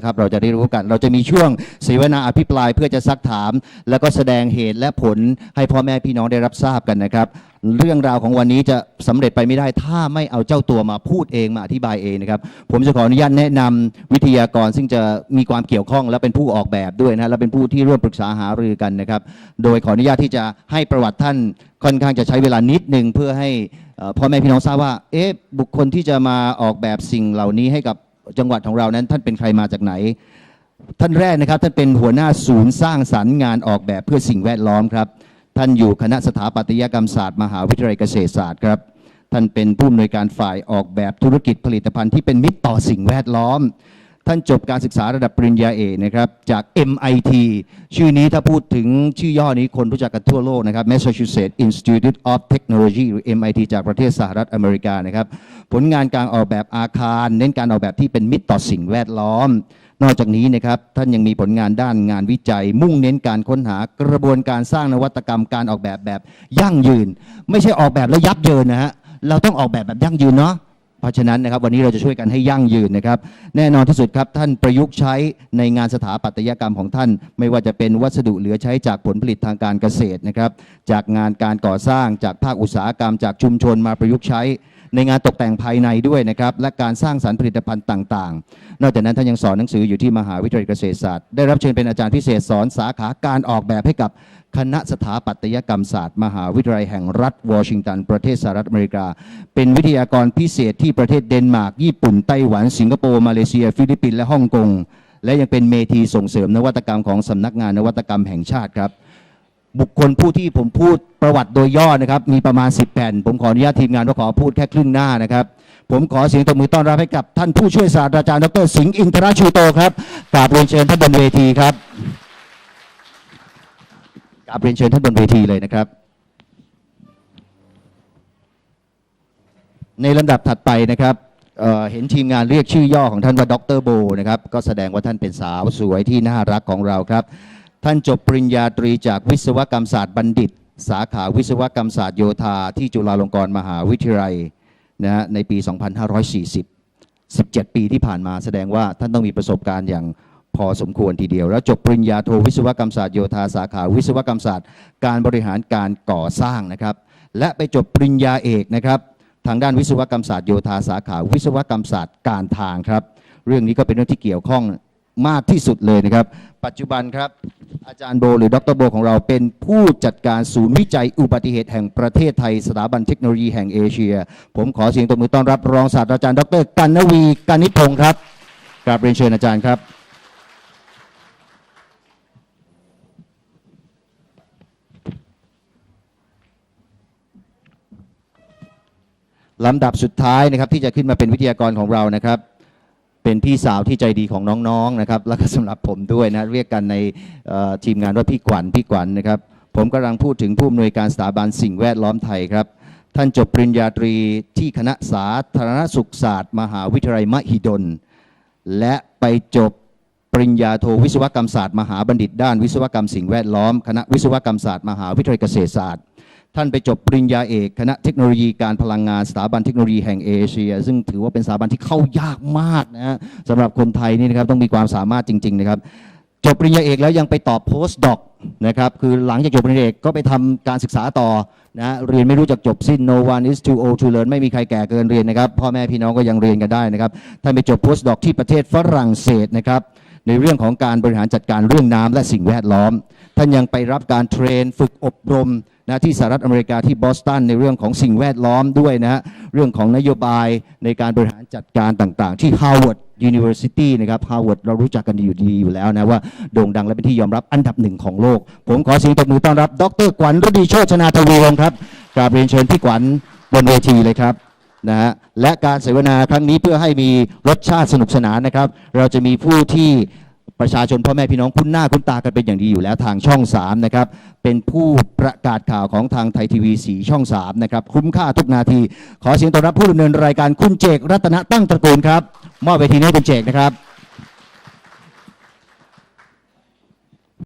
นะครับเราจะได้รู้กัน เราจะมีช่วงเสวนาอภิปรายเพื่อจะซักถาม แล้วก็แสดงเหตุและผลให้พ่อแม่พี่น้องได้รับทราบกันนะครับ เรื่องราวของวันนี้จะสำเร็จไปไม่ได้ถ้าไม่เอาเจ้าตัวมาพูดเองมาอธิบายเองนะครับผมจะขออนุญาตแนะนำวิทยากรซึ่งจะมีความเกี่ยวข้อง และเป็นผู้ออกแบบด้วยนะและเป็นผู้ที่ร่วมปรึกษาหารือกันนะครับ โดยขออนุญาตที่จะให้ประวัติท่านค่อนข้างจะใช้เวลานิดหนึ่งเพื่อให้พ่อแม่พี่น้องทราบว่าเอ๊ะบุคคลที่จะมาออกแบบสิ่งเหล่านี้ให้กับ จังหวัดของเรานั้น ท่านเป็นใครมาจากไหน ท่านแรกนะครับท่านเป็นหัวหน้าศูนย์สร้างสรรค์งานออกแบบเพื่อสิ่งแวดล้อมครับ ท่านอยู่คณะสถาปัตยกรรมศาสตร์มหาวิทยาลัยเกษตรศาสตร์ครับท่านเป็นผู้อำนวยการฝ่ายออกแบบธุรกิจผลิตภัณฑ์ที่เป็นมิตรต่อสิ่งแวดล้อม ท่านจบการศึกษาระดับปริญญาเอกนะครับจาก MIT ชื่อนี้ถ้าพูดถึงชื่อย่อนี้คนรู้จักกันทั่วโลกนะครับ Massachusetts Institute of Technology หรือ MIT จากประเทศสหรัฐอเมริกานะครับ ผลงานการออกแบบอาคาร เน้นการออกแบบที่เป็นมิตรต่อสิ่งแวดล้อม นอกจากนี้นะครับท่านยังมีผลงานด้านงานวิจัย มุ่งเน้นการค้นหากระบวนการสร้างนวัตกรรมการออกแบบแบบยั่งยืน ไม่ใช่ออกแบบแล้วยับเยินนะฮะเราต้องออกแบบแบบยั่งยืนเนาะ เพราะฉะนั้นนะครับวันนี้เราจะช่วยกันให้ยั่งยืนนะครับ แน่นอนที่สุดครับท่านประยุกต์ใช้ในงานสถาปัตยกรรมของท่าน ไม่ว่าจะเป็นวัสดุเหลือใช้จากผลผลิตทางการเกษตรนะครับจากงานการก่อสร้างจากภาคอุตสาหกรรม จากชุมชนมาประยุกต์ใช้ ในงานตกแต่งภายในด้วยนะครับและการสร้างสรรค์ผลิตภัณฑ์ต่างๆ นอกจากนั้นท่านยังสอนหนังสืออยู่ที่มหาวิทยาลัยเกษตรศาสตร์ได้รับเชิญเป็นอาจารย์พิเศษสอนสาขาการออกแบบให้กับคณะสถาปัตยกรรมศาสตร์ มหาวิทยาลัยแห่งรัฐวอชิงตัน ประเทศสหรัฐอเมริกา เป็นวิทยากรพิเศษที่ประเทศเดนมาร์ก ญี่ปุ่น ไต้หวัน สิงคโปร์ มาเลเซีย ฟิลิปปินส์ และฮ่องกง และยังเป็นเมทีส่งเสริมนวัตกรรมของสำนักงานนวัตกรรมแห่งชาติครับบุคคลผู้ที่ผมพูดประวัติโดยย่อนะครับมีประมาณ 10 แผ่น ผมขออนุญาตทีมงานว่าขอพูดแค่ครึ่งหน้านะครับ ผมขอเสียงตบมือต้อนรับให้กับท่านผู้ช่วยศาสตราจารย์ดรสิงห์อินทรชูโตครับกราบเรียนเชิญท่านบนเวทีครับ กราบเรียนเชิญท่านบนเวทีเลยนะครับ ในลำดับถัดไปนะครับเเห็นทีมงานเรียกชื่อย่อของท่านว่าดรโบนะครับ ก็แสดงว่าท่านเป็นสาวสวยที่น่ารักของเราครับ ท่านจบปริญญาตรีจากวิศวกรรมศาสตร์บัณฑิต สาขาวิศวกรรมศาสตร์โยธาที่จุฬาลงกรณ์มหาวิทยาลัยนะฮะในปี 2540 17 ปีที่ผ่านมาแสดงว่าท่านต้องมีประสบการณ์อย่าง พอสมควรทีเดียว แล้วจบปริญญาโทวิศวกรรมศาสตร์โยธาสาขาวิศวกรรมศาสตร์ การบริหารการก่อสร้างนะครับ และไปจบปริญญาเอกนะครับทางด้านวิศวกรรมศาสตร์โยธาสาขาวิศวกรรมศาสตร์การทางครับ เรื่องนี้ก็เป็นเรื่องที่เกี่ยวข้องมากที่สุดเลยนะครับ ปัจจุบันครับ อาจารย์โบหรือดรโบของเราเป็นผู้จัดการศูนย์วิจัยอุบัติเหตุแห่งประเทศไทยสถาบันเทคโนโลยีแห่งเอเชีย ผมขอเสียงตบมือต้อนรับรองศาสตราจารย์ดรกันนวีกานิพงศ์ครับกราบเรียนเชิญอาจารย์ครับ ลำดับสุดท้ายนะครับที่จะขึ้นมาเป็นวิทยากรของเรานะครับ เป็นพี่สาวที่ใจดีของน้องๆนะครับแล้วก็สำหรับผมด้วยนะเรียกกันในทีมงานว่าพี่ขวัญพี่ขวัญนะครับ ผมกำลังพูดถึงผู้อำนวยการสถาบันสิ่งแวดล้อมไทยครับ ท่านจบปริญญาตรีที่คณะสาธารณสุขศาสตร์ มหาวิทยาลัยมหิดล และไปจบปริญญาโทวิศวกรรมศาสตร์ มหาบัณฑิตด้านวิศวกรรมสิ่งแวดล้อม คณะวิศวกรรมศาสตร์ มหาวิทยาลัยเกษตรศาสตร์ ท่านไปจบปริญญาเอกคณะเทคโนโลยีการพลังงานสถาบันเทคโนโลยีแห่งเอเชีย ซึ่งถือว่าเป็นสถาบันที่เข้ายากมากนะฮะสำหรับคนไทยนี่นะครับต้องมีความสามารถจริง ๆ นะครับ จบปริญญาเอกแล้วยังไปต่อโพสต์ด็อกนะครับคือหลังจากจบปริญญาเอกก็ไปทำการศึกษาต่อนะเรียนไม่รู้จักจบสิ้น no one is too old to learn ไม่มีใครแก่เกินเรียนนะครับพ่อแม่พี่น้องก็ยังเรียนกันได้นะครับท่านไปจบโพสต์ด็อกที่ประเทศฝรั่งเศสนะครับในเรื่องของการบริหารจัดการเรื่องน้ำและสิ่งแวดล้อม ท่านยังไปรับการเทรนฝึกอบรม นะที่สหรัฐอเมริกาที่บอสตันในเรื่องของสิ่งแวดล้อมด้วยนะฮะเรื่องของนโยบายในการบริหารจัดการต่างๆ ที่ Harvard University นะครับ Harvard เรารู้จักกันดีอยู่ดีอยู่แล้วนะว่าโด่งดังและเป็นที่ยอมรับอันดับหนึ่งของโลก ผมขอเสียงตบมือต้อนรับ ดรขวัญฤดีโชชนาทวีวงครับกราบเรียนเชิญพี่ขวัญบนเวทีเลยครับนะฮะและการเสวนาครั้งนี้เพื่อให้มีรสชาติสนุกสนานนะครับ เราจะมีผู้ที่ ประชาชนพ่อแม่พี่น้องคุ้นหน้าคุ้นตากันเป็นอย่างดีอยู่แล้วทางช่อง3นะครับเป็นผู้ประกาศข่าวของทางไทยทีวีสีช่อง3นะครับคุ้มค่าทุกนาที ขอเสียงต้อนรับผู้ดำเนินรายการคุณเจกรัตนตั้งตระกูลครับมอบเวทีนี้ให้คุณเจกนะครับ